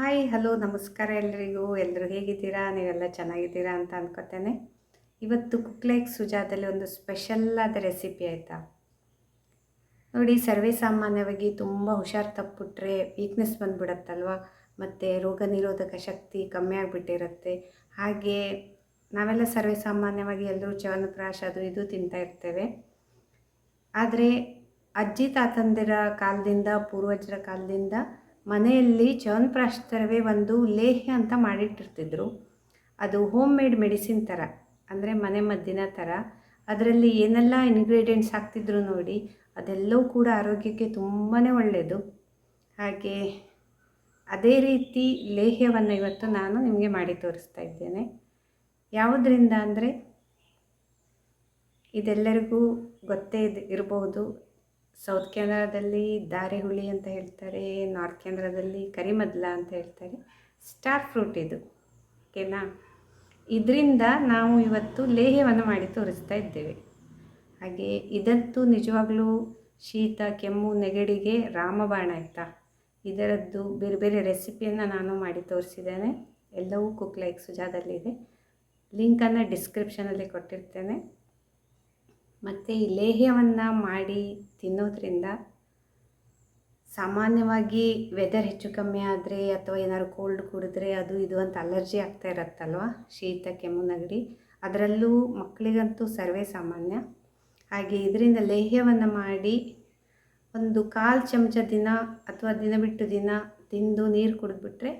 Hi hello ನಮಸ್ಕಾರ ಎಲ್ರಿಗೂ. ಎಲ್ಲರೂ ಹೇಗಿದ್ದೀರಾ? ನೀವೆಲ್ಲ ಚೆನ್ನಾಗಿದ್ದೀರಾ ಅಂತ ಅನ್ಕೋತೇನೆ. ಇವತ್ತು ಕುಕ್ಲೇಕ್ ಸುಜಾದಲ್ಲಿ ಒಂದು ಸ್ಪೆಷಲ್ ಆದ ರೆಸಿಪಿ ಆಯಿತಾ? ನೋಡಿ, ಸರ್ವೇ ಸಾಮಾನ್ಯವಾಗಿ ತುಂಬ ಹುಷಾರು ತಪ್ಪಿಬಿಟ್ರೆ ವೀಕ್ನೆಸ್ ಬಂದುಬಿಡತ್ತಲ್ವಾ? ಮತ್ತು ರೋಗ ನಿರೋಧಕ ಶಕ್ತಿ ಕಮ್ಮಿ ಆಗಿಬಿಟ್ಟಿರುತ್ತೆ. ಹಾಗೆ ನಾವೆಲ್ಲ ಸರ್ವೇ ಸಾಮಾನ್ಯವಾಗಿ ಎಲ್ಲರೂ ಚ್ಯವನಪ್ರಾಶ್ ಅದು ಇದು ತಿಂತಾ ಇರ್ತೇವೆ. ಆದರೆ ಅಜ್ಜಿ ತಾತಂದಿರ ಕಾಲದಿಂದ, ಪೂರ್ವಜರ ಕಾಲದಿಂದ ಮನೆಯಲ್ಲಿ ಚ್ಯವನಪ್ರಾಶ್ ಥರವೇ ಒಂದು ಲೇಹ್ಯ ಅಂತ ಮಾಡಿಟ್ಟಿರ್ತಿದ್ರು. ಅದು ಹೋಮ್ ಮೇಡ್ ಮೆಡಿಸಿನ್ ಥರ ಅಂದರೆ ಮನೆ ಮದ್ದಿನ ಥರ ಅದರಲ್ಲಿ ಏನೆಲ್ಲ ಇನ್ಗ್ರೀಡಿಯೆಂಟ್ಸ್ ಹಾಕ್ತಿದ್ರು ನೋಡಿ, ಅದೆಲ್ಲವೂ ಕೂಡ ಆರೋಗ್ಯಕ್ಕೆ ತುಂಬಾ ಒಳ್ಳೆಯದು ಹಾಗೆ ಅದೇ ರೀತಿ ಲೇಹ್ಯವನ್ನು ಇವತ್ತು ನಾನು ನಿಮಗೆ ಮಾಡಿ ತೋರಿಸ್ತಾ ಇದ್ದೇನೆ. ಯಾವುದರಿಂದ ಅಂದರೆ ಇದೆಲ್ಲರಿಗೂ ಗೊತ್ತೇ ಇರಬಹುದು. ಸೌತ್ ಕೆನರಾದಲ್ಲಿ ದಾರೆಹುಳಿ ಅಂತ ಹೇಳ್ತಾರೆ ನಾರ್ತ್ ಕೇಂದ್ರದಲ್ಲಿ ಕರಿಮದ್ಲ ಅಂತ ಹೇಳ್ತಾರೆ. ಸ್ಟಾರ್ ಫ್ರೂಟ್ ಇದು ಓಕೆನಾ ಇದರಿಂದ ನಾವು ಇವತ್ತು ಲೇಹ್ಯವನ್ನು ಮಾಡಿ ತೋರಿಸ್ತಾ ಇದ್ದೇವೆ. ಹಾಗೆ ಇದಂತೂ ನಿಜವಾಗಲೂ ಶೀತ, ಕೆಮ್ಮು, ನೆಗಡಿಗೆ ರಾಮಬಾಣ ಆಯಿತಾ? ಇದರದ್ದು ಬೇರೆ ಬೇರೆ ರೆಸಿಪಿಯನ್ನು ನಾನು ಮಾಡಿ ತೋರಿಸಿದ್ದೇನೆ. ಎಲ್ಲವೂ ಕುಕ್ ಲೈಕ್ ಸುಜಾದಲ್ಲಿದೆ ಲಿಂಕನ್ನು ಡಿಸ್ಕ್ರಿಪ್ಷನಲ್ಲಿ ಕೊಟ್ಟಿರ್ತೇನೆ. ಮತ್ತು ಈ ಲೇಹ್ಯವನ್ನು ಮಾಡಿ ತಿನ್ನೋದ್ರಿಂದ ಸಾಮಾನ್ಯವಾಗಿ ವೆದರ್ ಹೆಚ್ಚು ಕಮ್ಮಿ ಆದರೆ ಅಥವಾ ಏನಾದ್ರು ಕೋಲ್ಡ್ ಕುಡಿದ್ರೆ ಅದು ಇದು ಅಂತ ಅಲರ್ಜಿ ಆಗ್ತಾ ಇರತ್ತಲ್ವ? ಶೀತ, ಕೆಮ್ಮು, ನೆಗಡಿ, ಅದರಲ್ಲೂ ಮಕ್ಕಳಿಗಂತೂ ಸರ್ವೇ ಸಾಮಾನ್ಯ. ಹಾಗೆ ಇದರಿಂದ ಲೇಹ್ಯವನ್ನು ಮಾಡಿ ಒಂದು ಕಾಲು ಚಮಚ ದಿನ ಅಥವಾ ದಿನ ಬಿಟ್ಟು ದಿನ ತಿಂದು ನೀರು ಕುಡಿದ್ಬಿಟ್ರೆ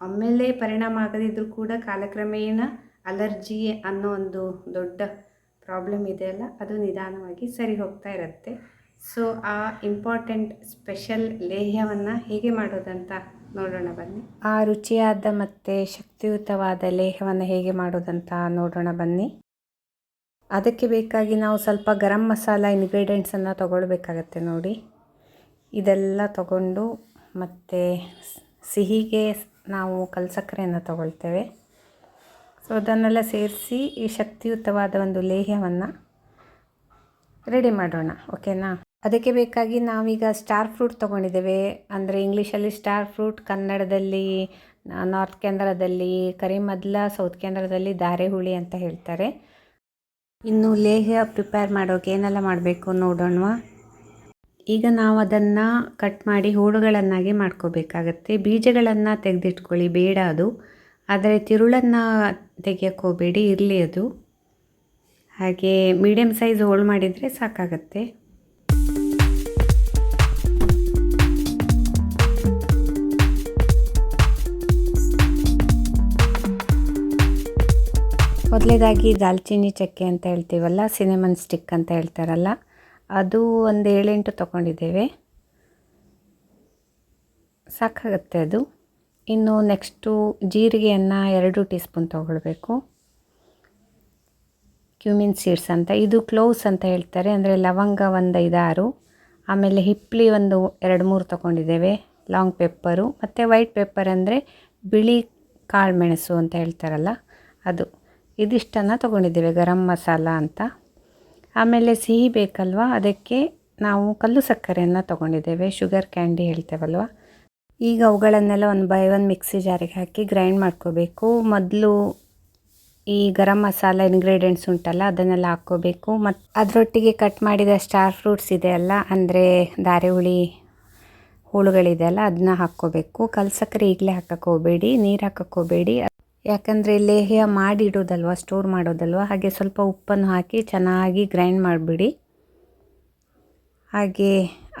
ಆಮೇಲೆ ಪರಿಣಾಮ ಆಗದಿದ್ದರೂ ಕೂಡ ಕಾಲಕ್ರಮೇಣ ಅಲರ್ಜಿ ಅನ್ನೋ ಒಂದು ದೊಡ್ಡ ಪ್ರಾಬ್ಲಮ್ ಇದೆಯಲ್ಲ ಅದು ನಿಧಾನವಾಗಿ ಸರಿ ಹೋಗ್ತಾ ಇರುತ್ತೆ. ಸೊ ಆ ಇಂಪಾರ್ಟೆಂಟ್ ಸ್ಪೆಷಲ್ ಲೇಹ್ಯವನ್ನು ಹೇಗೆ ಮಾಡೋದಂತ ನೋಡೋಣ ಬನ್ನಿ. ಆ ರುಚಿಯಾದ ಮತ್ತು ಶಕ್ತಿಯುತವಾದ ಲೇಹ್ಯವನ್ನು ಹೇಗೆ ಮಾಡೋದಂತ ನೋಡೋಣ ಬನ್ನಿ. ಅದಕ್ಕೆ ಬೇಕಾಗಿ ನಾವು ಸ್ವಲ್ಪ ಗರಂ ಮಸಾಲ ಇಂಗ್ರೀಡಿಯೆಂಟ್ಸನ್ನು ತೊಗೊಳ್ಬೇಕಾಗತ್ತೆ ನೋಡಿ. ಇದೆಲ್ಲ ತಗೊಂಡು ಮತ್ತು ಸಿಹಿಗೆ ನಾವು ಕಲ್ಸಕ್ಕರೆಯನ್ನು ತಗೊಳ್ತೇವೆ. ಸೊ ಅದನ್ನೆಲ್ಲ ಸೇರಿಸಿ ಈ ಶಕ್ತಿಯುತವಾದ ಒಂದು ಲೇಹ್ಯವನ್ನು ರೆಡಿ ಮಾಡೋಣ ಓಕೆನಾ ಅದಕ್ಕೆ ಬೇಕಾಗಿ ನಾವೀಗ ಸ್ಟಾರ್ ಫ್ರೂಟ್ ತೊಗೊಂಡಿದ್ದೇವೆ. ಅಂದರೆ ಇಂಗ್ಲೀಷಲ್ಲಿ ಸ್ಟಾರ್ ಫ್ರೂಟ್ ಕನ್ನಡದಲ್ಲಿ ನಾರ್ತ್ ಕೇಂದ್ರದಲ್ಲಿ ಕರಿಮದ್ಲ ಸೌತ್ ಕೇಂದ್ರದಲ್ಲಿ ದಾರೆಹುಳಿ ಅಂತ ಹೇಳ್ತಾರೆ. ಇನ್ನು ಲೇಹ್ಯ ಪ್ರಿಪೇರ್ ಮಾಡೋಕೆ ಏನೆಲ್ಲ ಮಾಡಬೇಕು ನೋಡೋಣವಾ? ಈಗ ನಾವು ಅದನ್ನು ಕಟ್ ಮಾಡಿ ಹೋಳುಗಳನ್ನಾಗಿ ಮಾಡ್ಕೋಬೇಕಾಗತ್ತೆ. ಬೀಜಗಳನ್ನು ತೆಗೆದಿಟ್ಕೊಳ್ಳಿ, ಬೇಡ ಅದು. ಆದರೆ ತಿರುಳನ್ನು ತೆಗಿಯಕ್ಕೆ ಹೋಗಬೇಡಿ, ಇರಲಿ ಅದು. ಹಾಗೆ ಮೀಡಿಯಮ್ ಸೈಜ್ ಹೋಲ್ಡ್ ಮಾಡಿದರೆ ಸಾಕಾಗತ್ತೆ. ಮೊದಲೇದಾಗಿ ದಾಲ್ಚಿನ್ನಿ ಚಕ್ಕೆ ಅಂತ ಹೇಳ್ತೀವಲ್ಲ ಸಿನೆಮನ್ ಸ್ಟಿಕ್ ಅಂತ ಹೇಳ್ತಾರಲ್ಲ, ಅದು ಒಂದು ಏಳೆಂಟು ತೊಗೊಂಡಿದ್ದೇವೆ. ಸಾಕಾಗುತ್ತೆ ಅದು. ಇನ್ನು ನೆಕ್ಸ್ಟು ಜೀರಿಗೆಯನ್ನು ಎರಡು ಟೀ ಸ್ಪೂನ್ ತೊಗೊಳ್ಬೇಕು. ಕ್ಯೂಮಿನ್ ಸೀಡ್ಸ್ ಅಂತ. ಇದು ಕ್ಲೋವ್ಸ್ ಅಂತ ಹೇಳ್ತಾರೆ, ಅಂದರೆ ಲವಂಗ ಒಂದು ಐದಾರು, ಆಮೇಲೆ ಹಿಪ್ಲಿ ಒಂದು ಎರಡು ಮೂರು ತೊಗೊಂಡಿದ್ದೇವೆ, ಲಾಂಗ್ ಪೆಪ್ಪರು, ಮತ್ತು ವೈಟ್ ಪೆಪ್ಪರ್ ಅಂದರೆ ಬಿಳಿ ಕಾಳು ಮೆಣಸು ಅಂತ ಹೇಳ್ತಾರಲ್ಲ, ಅದು. ಇದಿಷ್ಟನ್ನು ತೊಗೊಂಡಿದ್ದೇವೆ, ಗರಂ ಮಸಾಲ ಅಂತ. ಆಮೇಲೆ ಸಿಹಿ ಬೇಕಲ್ವ, ಅದಕ್ಕೆ ನಾವು ಕಲ್ಲು ಸಕ್ಕರೆಯನ್ನು ತೊಗೊಂಡಿದ್ದೇವೆ, ಶುಗರ್ ಕ್ಯಾಂಡಿ ಹೇಳ್ತೇವಲ್ವ. ಈಗ ಅವುಗಳನ್ನೆಲ್ಲ ಒಂದು ಬೈ ಒನ್ ಮಿಕ್ಸಿ ಜಾರಿಗೆ ಹಾಕಿ ಗ್ರೈಂಡ್ ಮಾಡ್ಕೋಬೇಕು. ಮೊದಲು ಈ ಗರಂ ಮಸಾಲ ಇನ್ಗ್ರೀಡಿಯೆಂಟ್ಸ್ ಉಂಟಲ್ಲ, ಅದನ್ನೆಲ್ಲ ಹಾಕ್ಕೋಬೇಕು. ಮತ್ತು ಅದರೊಟ್ಟಿಗೆ ಕಟ್ ಮಾಡಿದ ಸ್ಟಾರ್ ಫ್ರೂಟ್ಸ್ ಇದೆಯಲ್ಲ ಅಂದರೆ ದಾರೆಹುಳಿ ಹುಳುಗಳಿದೆಯಲ್ಲ ಅದನ್ನ ಹಾಕ್ಕೋಬೇಕು. ಕಲ್ಸಕ್ಕರೆ ಈಗಲೇ ಹಾಕಕ್ಕೆ ಹೋಗಬೇಡಿ, ನೀರು ಹಾಕಕ್ಕೆ ಹೋಗಬೇಡಿ. ಯಾಕಂದರೆ ಲೇಹ್ಯ ಮಾಡಿಡೋದಲ್ವ ಸ್ಟೋರ್ ಮಾಡೋದಲ್ವ, ಹಾಗೆ ಸ್ವಲ್ಪ ಉಪ್ಪನ್ನು ಹಾಕಿ ಚೆನ್ನಾಗಿ ಗ್ರೈಂಡ್ ಮಾಡಿಬಿಡಿ. ಹಾಗೆ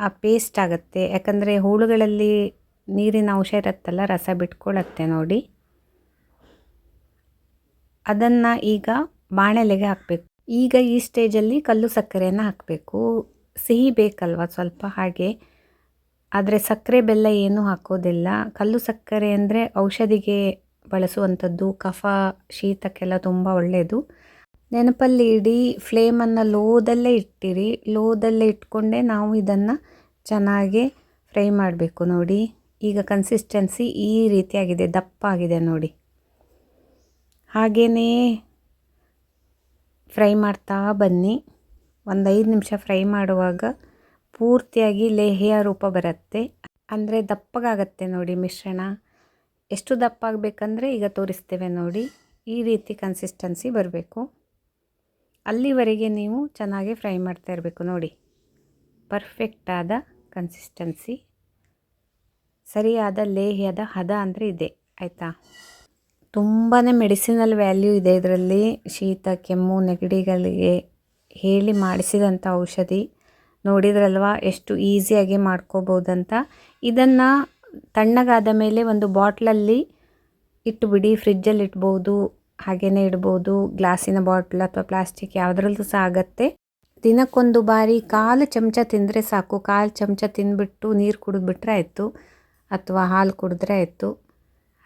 ಆ ಪೇಸ್ಟ್ ಆಗುತ್ತೆ. ಯಾಕಂದರೆ ಹುಳುಗಳಲ್ಲಿ ನೀರಿನ ಅಂಶ ಇರುತ್ತಲ್ಲ, ರಸ ಬಿಟ್ಕೊಳ್ಳುತ್ತೆ ನೋಡಿ. ಅದನ್ನು ಈಗ ಬಾಣಲೆಗೆ ಹಾಕಬೇಕು. ಈಗ ಈ ಸ್ಟೇಜಲ್ಲಿ ಕಲ್ಲು ಸಕ್ಕರೆಯನ್ನು ಹಾಕಬೇಕು. ಸಿಹಿ ಬೇಕಲ್ವ ಸ್ವಲ್ಪ ಹಾಗೆ. ಆದರೆ ಸಕ್ಕರೆ ಬೆಲ್ಲ ಏನೂ ಹಾಕೋದಿಲ್ಲ. ಕಲ್ಲು ಸಕ್ಕರೆ ಅಂದರೆ ಔಷಧಿಗೆ ಬಳಸುವಂಥದ್ದು, ಕಫ, ಶೀತಕ್ಕೆಲ್ಲ ತುಂಬ ಒಳ್ಳೆಯದು ನೆನಪಲ್ಲಿ ಇಡಿ, ಫ್ಲೇಮನ್ನು ಲೋದಲ್ಲೇ ಇಟ್ಟಿರಿ. ಲೋದಲ್ಲೇ ಇಟ್ಕೊಂಡೇ ನಾವು ಇದನ್ನು ಚೆನ್ನಾಗಿ ಫ್ರೈ ಮಾಡಬೇಕು ನೋಡಿ. ಈಗ ಕನ್ಸಿಸ್ಟೆನ್ಸಿ ಈ ರೀತಿಯಾಗಿದೆ ದಪ್ಪ ಆಗಿದೆ ನೋಡಿ. ಹಾಗೆಯೇ ಫ್ರೈ ಮಾಡ್ತಾ ಬನ್ನಿ. ಒಂದು ಐದು ನಿಮಿಷ ಫ್ರೈ ಮಾಡುವಾಗ ಪೂರ್ತಿಯಾಗಿ ಲೇಹ್ಯ ರೂಪ ಬರುತ್ತೆ. ಅಂದರೆ ದಪ್ಪಗಾಗತ್ತೆ ನೋಡಿ ಮಿಶ್ರಣ. ಎಷ್ಟು ದಪ್ಪ ಆಗಬೇಕಂದ್ರೆ ಈಗ ತೋರಿಸ್ತೇವೆ ನೋಡಿ. ಈ ರೀತಿ ಕನ್ಸಿಸ್ಟೆನ್ಸಿ ಬರಬೇಕು. ಅಲ್ಲಿವರೆಗೆ ನೀವು ಚೆನ್ನಾಗಿ ಫ್ರೈ ಮಾಡ್ತಾ ಇರಬೇಕು ನೋಡಿ. ಪರ್ಫೆಕ್ಟಾದ ಕನ್ಸಿಸ್ಟೆನ್ಸಿ ಸರಿಯಾದ ಲೇಹ್ಯದ ಹದ ಅಂದರೆ ಇದೆ, ಆಯಿತಾ? ತುಂಬಾ ಮೆಡಿಸಿನಲ್ ವ್ಯಾಲ್ಯೂ ಇದೆ ಇದರಲ್ಲಿ. ಶೀತ, ಕೆಮ್ಮು, ನೆಗಡಿಗಳಿಗೆ ಹೇಳಿ ಮಾಡಿಸಿದಂಥ ಔಷಧಿ. ನೋಡಿದ್ರಲ್ವಾ? ಎಷ್ಟು ಈಸಿಯಾಗಿ ಮಾಡ್ಕೋಬೋದಂತ. ಇದನ್ನು ತಣ್ಣಗಾದ ಮೇಲೆ ಒಂದು ಬಾಟ್ಲಲ್ಲಿ ಇಟ್ಟುಬಿಡಿ, ಫ್ರಿಜ್ಜಲ್ಲಿ ಇಡ್ಬೋದು ಹಾಗೆಯೇ ಇಡ್ಬೋದು. ಗ್ಲಾಸಿನ ಬಾಟ್ಲ್ ಅಥವಾ ಪ್ಲಾಸ್ಟಿಕ್ ಯಾವುದ್ರಲ್ಲೂ ಸಹ ಆಗತ್ತೆ. ದಿನಕ್ಕೊಂದು ಬಾರಿ ಕಾಲು ಚಮಚ ತಿಂದರೆ ಸಾಕು. ಕಾಲು ಚಮಚ ತಿಂದುಬಿಟ್ಟು ನೀರು ಕುಡಿದ್ಬಿಟ್ರೆ ಆಯಿತು. ಅಥವಾ ಹಾಲು ಕುಡಿದ್ರೆ ಆಯಿತು.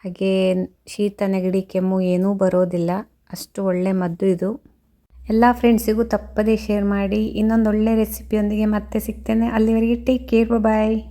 ಹಾಗೆ ಶೀತ ನೆಗಡಿ ಕೆಮ್ಮು ಏನೂ ಬರೋದಿಲ್ಲ. ಅಷ್ಟು ಒಳ್ಳೆ ಮದ್ದು ಇದು. ಎಲ್ಲ ಫ್ರೆಂಡ್ಸಿಗೂ ತಪ್ಪದೇ ಶೇರ್ ಮಾಡಿ. ಇನ್ನೊಂದು ಒಳ್ಳೆ ರೆಸಿಪಿಯೊಂದಿಗೆ ಮತ್ತೆ ಸಿಗ್ತೇನೆ. ಅಲ್ಲಿವರೆಗೆ ಟೇಕ್ ಕೇರ್ ಬಾಯ್